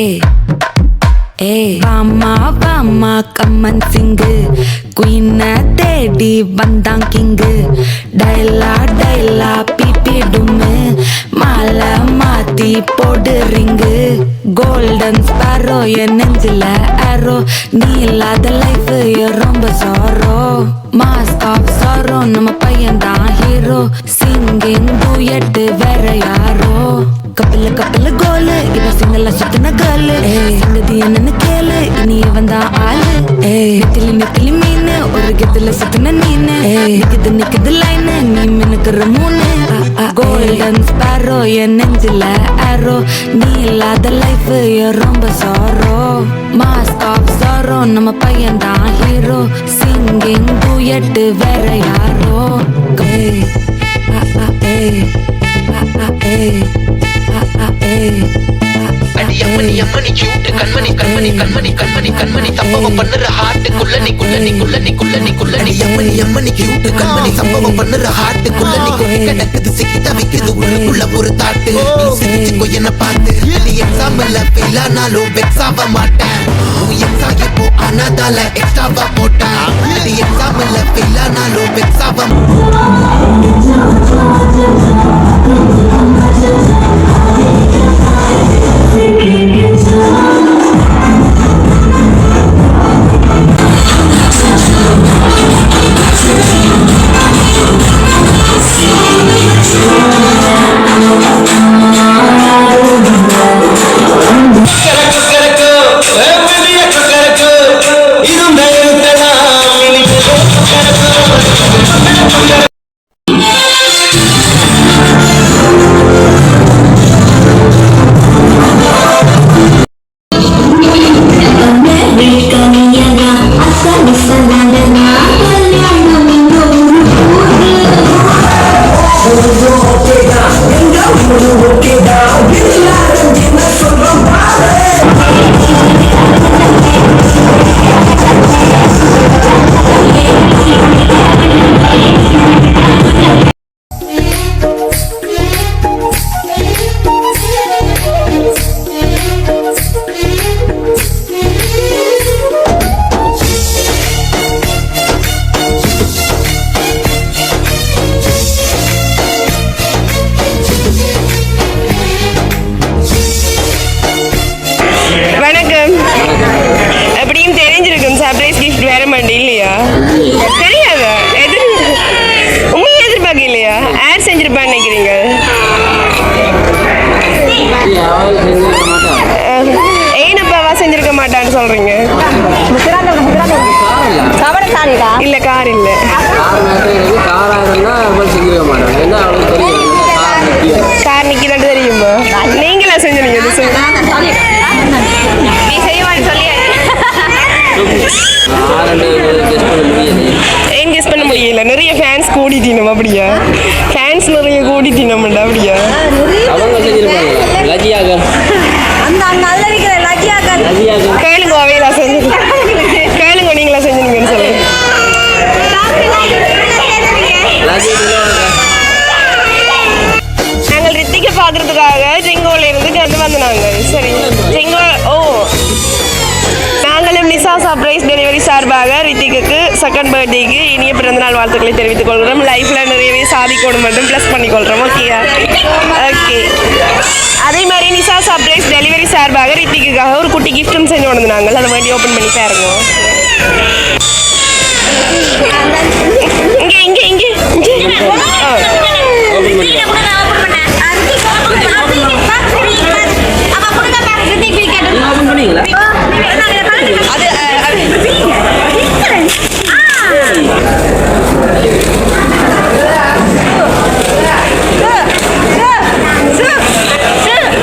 ஏ பாமா பாமா கம்மன் சிங்கு. குயின தேடி வந்தாங் கிங்கு. டைலா டைலா பிபிடுமு மாலை மாத்தி போடு ரிங்கு. கோல்டன் ஸ்பாரோ என் நெஞ்சில ஆரோ நீ இல்லாத லைஃப் ரொம்ப சாரோ மாஸ்க் ஆஃப் சாரோ நம்ம பையன் தான் ஹீரோ சிங்கிங் டூயட்டு வேற யார் கப்பல கப்பல கோலு. இவ சிங்கல சுத்தின கேளு சங்கதி என்னன்னு கேளு. இனி இவன் தான் ஆளு. ஏய் நெத்திலி நெத்திலி மீன். ஒரு கெத்துல சுத்தின நீனு நிக்குது நிக்குது லைனு நீ மினுக்குற மூணு கோல்டன் ஸ்பாரோ என் நெஞ்சில ஆரோ நீ இல்லாத லைஃப் ரொம்ப சாரோ மாஸ்க் ஆஃப் சாரோ நம்ம பையன் தான் ஹீரோ சிங்கிங் டூயட்டு வேற யாரோ. ஏய் ஆ, ஆ, ஏய் ஆ, ஆ, ஏய் ஆ, ஆ, ஏய் ஆ, ஆ, அடி அம்மனி கண்மணி கண்மணி கண்மணி கண்மணி கண்மணி சம்பவம் பண்ணுற ஹார்ட்டுக்குள்ள நீ குள்ள நீ குள்ள நீ குள்ள நீ குள்ள நீ அம்மனி அம்மனி கியூட் கண்மணி சம்பவம் பண்ணுற ஹார்ட்டுக்குள்ள நீ கொட்டி கிடக்குது சிக்கி தவிக்குது உள்ளுக்குள்ள ஒரு தாட்டு நீ சிரிச்சுக்கோ என்ன பார்த்து நீ எக்ஸாம்பிள் ஃபெயில் ஆனாலும் வெக்ஸ் ஆக மாட்டேன் எக்ஸாம் எக்ஸா இப்போ ஆனதால எக்ஸ்ட்ராவா போட்டேன் நீ எக்ஸாம்பிள் ஃபெயில் ஆனாலும் வெக்ஸ் ஆக அஹ், ஏனப்பாவா செஞ்சிருக்க மாட்டான்னு சொல்றீங்க. இல்ல கார் இல்ல. கார் நிக்கிதான் தெரியுமா? நீங்களா செஞ்சீங்க நீ செய்வான்னு சொல்லியா ஏன் கெஸ் பண்ண முடியல? நிறைய ஃபேன்ஸ் கூடிட்டினோம் அப்படியா? ஃபேன்ஸ் நிறைய கூடிட்டினோம்டா அப்படியா? செகண்ட் பர்த்டேக்கு இனிய பிறந்தநாள் வாழ்த்துக்களை தெரிவித்துக் கொள்கிறோம். லைஃப்ல நிறையவே சாதிக்கணும் மட்டும் ப்ளஸ் பண்ணிக்கொள்கிறோம் ஓகேயா ஓகே அதே மாதிரி நிசா சர்ப்ரைஸ் டெலிவரி சார்பாக ரித்திக்குக்காக ஒரு குட்டி கிஃப்ட்டும் செஞ்சு கொண்டு நாங்கள் அதை வேண்டி ஓப்பன் பண்ணி பாருங்க. இங்கே இங்கே இங்கே இங்கே.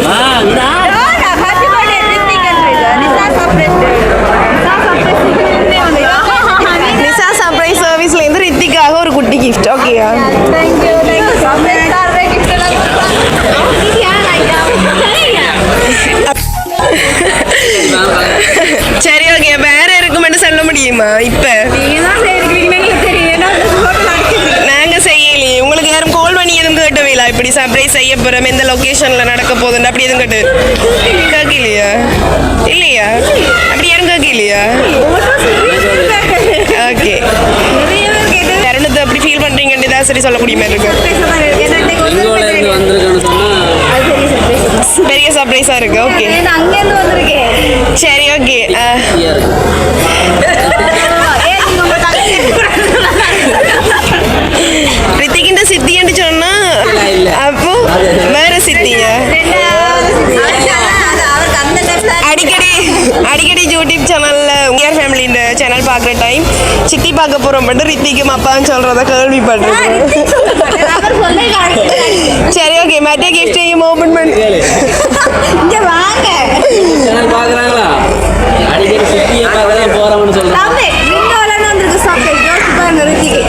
ஆ ஒரு சரி ஓகே வேற இருக்குமென்னு சொல்ல முடியுமா? இப்ப நாங்க செய்யலையே உங்களுக்கு யாரும் கால் பண்ணி எதுவும் கேட்டவே இல்லை இப்படி சர்ப்ரைஸ் செய்ய போகிறோம் எந்த லொக்கேஷனில் நடக்க போகுதுன்னு அப்படி எதுவும் கேட்டு கேட்கலையா? இல்லையா? அப்படி யாரும் கேட்கலையா? ஓகே தருணத்தை அப்படி ஃபீல் பண்ணுறீங்கன்னு ஏதாவது சரி சொல்லக்கூடிய மாதிரி இருக்கு எங்கோல இருந்து வந்திருக்கேன்னு சொன்னா பெரிய சர்ப்ரைஸாக இருக்கு. ஓகே சரி ஓகே இருக்கு ரித்திகிட்ட சித்தின்னு சொன்னா இல்ல. அப்போ வேற சித்தியா? அடிக்கடி அடிக்கடி யூடியூப் சேனல்ல உங்கர் ஃபேமிலின்ற சேனல் பார்க்குற டைம் சித்தி பார்க்க போறோம் மட்டும் ரித்திக்கும் அப்பான்னு சொல்றத கேள்விப்படுறேன் சரி ஓகே மற்ற கிஃப்டையும் ஓபன் பண்ணி. இங்க வாங்க. சேனல் பாக்குறாங்களா அடிக்கடி சுத்தியை பார்க்க தான் போறோம்னு சொல்றாங்க. யோசிச்சு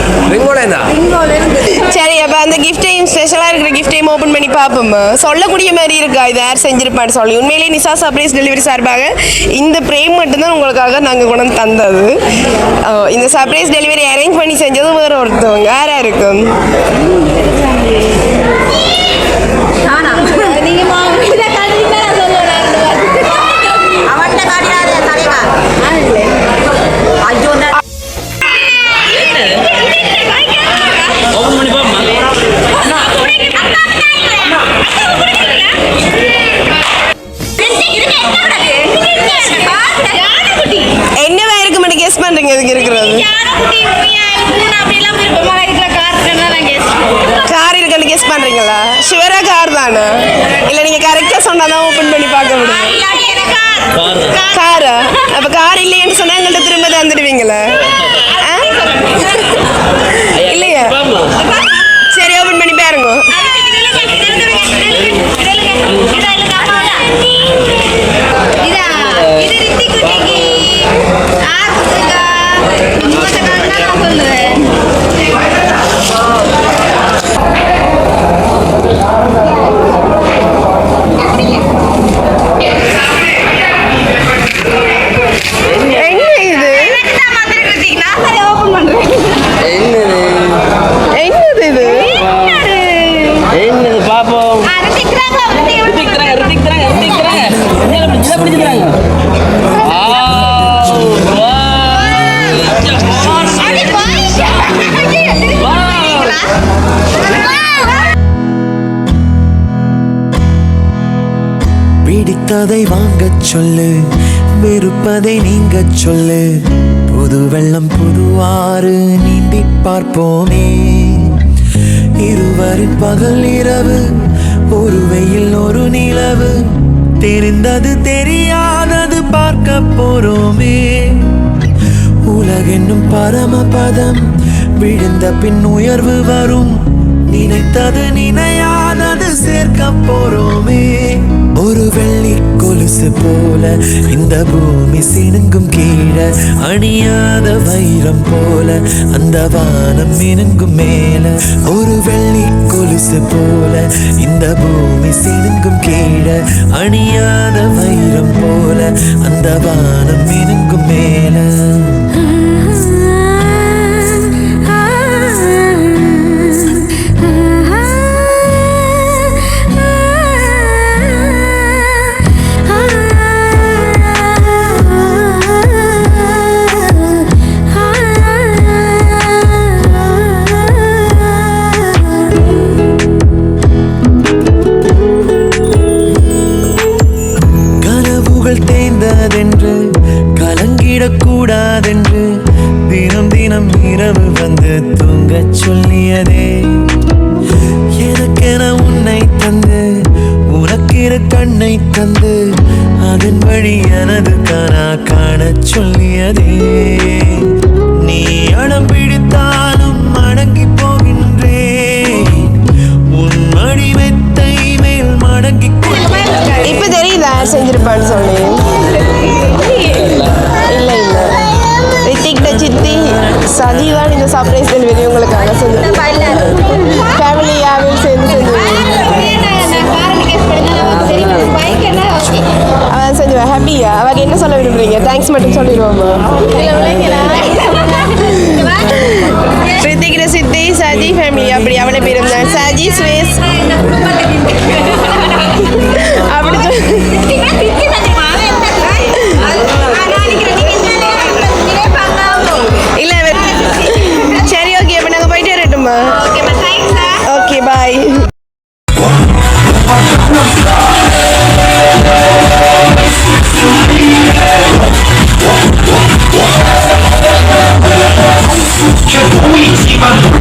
சரி அப்போ அந்த கிஃப்டையும் ஸ்பெஷலாக இருக்கிற கிஃப்டையும் ஓப்பன் பண்ணி பார்ப்போம். சொல்லக்கூடிய மாதிரி இருக்கா? இது யார் செஞ்சிருப்பான்னு சொல்லி. உண்மையிலேயே நிசா சர்ப்ரைஸ் டெலிவரி சார்பாக இந்த பிரேம் மட்டும்தான் உங்களுக்காக நாங்கள் கொண்டு வந்து தந்தது இந்த சர்ப்ரைஸ் டெலிவரி அரேஞ்ச் பண்ணி செஞ்சது வேறு ஒருத்தவங்க. யாரா இருக்கும்? ஓபன் பண்ணி என்னவா இருக்க மட்டும் கெஸ் பண்ணுறீங்க இதுக்கு இருக்கிறது? கார் இருக்குன்னு கெஸ் பண்ணுறீங்களா ஷுவரா கார் தானே? இல்லை நீங்கள் கரெக்டாக சொன்னால் தான் ஓப்பன் பண்ணி பார்க்க முடியும். காரா அப்ப கார் இல்லைன்னு சொன்னா எங்கள்ட்ட திரும்ப தந்துடுவீங்களா? பிடித்ததை வாங்கச் சொல்லு வெறுப்பதை நீங்கச் சொல்லு. புது வெள்ளம் புதுவாறு நீந்தி பார்ப்போமே. இருவரின் பகல் இரவு ஒரு வெயில் ஒரு நிலவு. தெரிந்தது தெரியாதது பார்க்க போறோமே. உலகென்னும் பரமபதம் விழுந்த பின் உயர்வு வரும். நினைத்தது நினையாதது சேர்க்க போறோமே. ஒரு வெள்ளி கொலுசு போல இந்த பூமி சினுங்கும் கீழே அணியாத வைரம் போல அந்த வானம் மினுங்கும் மேல. ஒரு வெள்ளி கொலுசு போல இந்த பூமி சினுங்கும் கீழே அணியாத வைரம் போல அந்த வானம் மினுங்கும் மேல. சொல்லியதே. நீ அடம் பிடித்தாலும் அடங்கி போகின்றேன் உன் மடி மெத்தை மேல் மடங்கி இப்ப தெரியுதா செஞ்சிருப்பான்னு சொல்லி? இல்ல இல்ல. ரித்திக்ட சித்தி சஜீவான் இந்த சர்ப்ரைஸ் டெலிவரி உங்களுக்காக செஞ்சு ஃபேமிலியாகவும் சேர்ந்து செஞ்சு அவன் செஞ்சு ஹாப்பியா அவங்களுக்கு என்ன சொல்ல விரும்புறீங்க? தேங்க்ஸ் மட்டும் சொல்லிடுவோமா. ரித்திக் சித்தி சஜி ஃபேமிலி அப்படி அவளை பேரும் தான் சஜி ஸ்வேஸ் 아.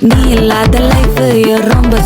நீ இல்லாத லைஃப் ரொம்ப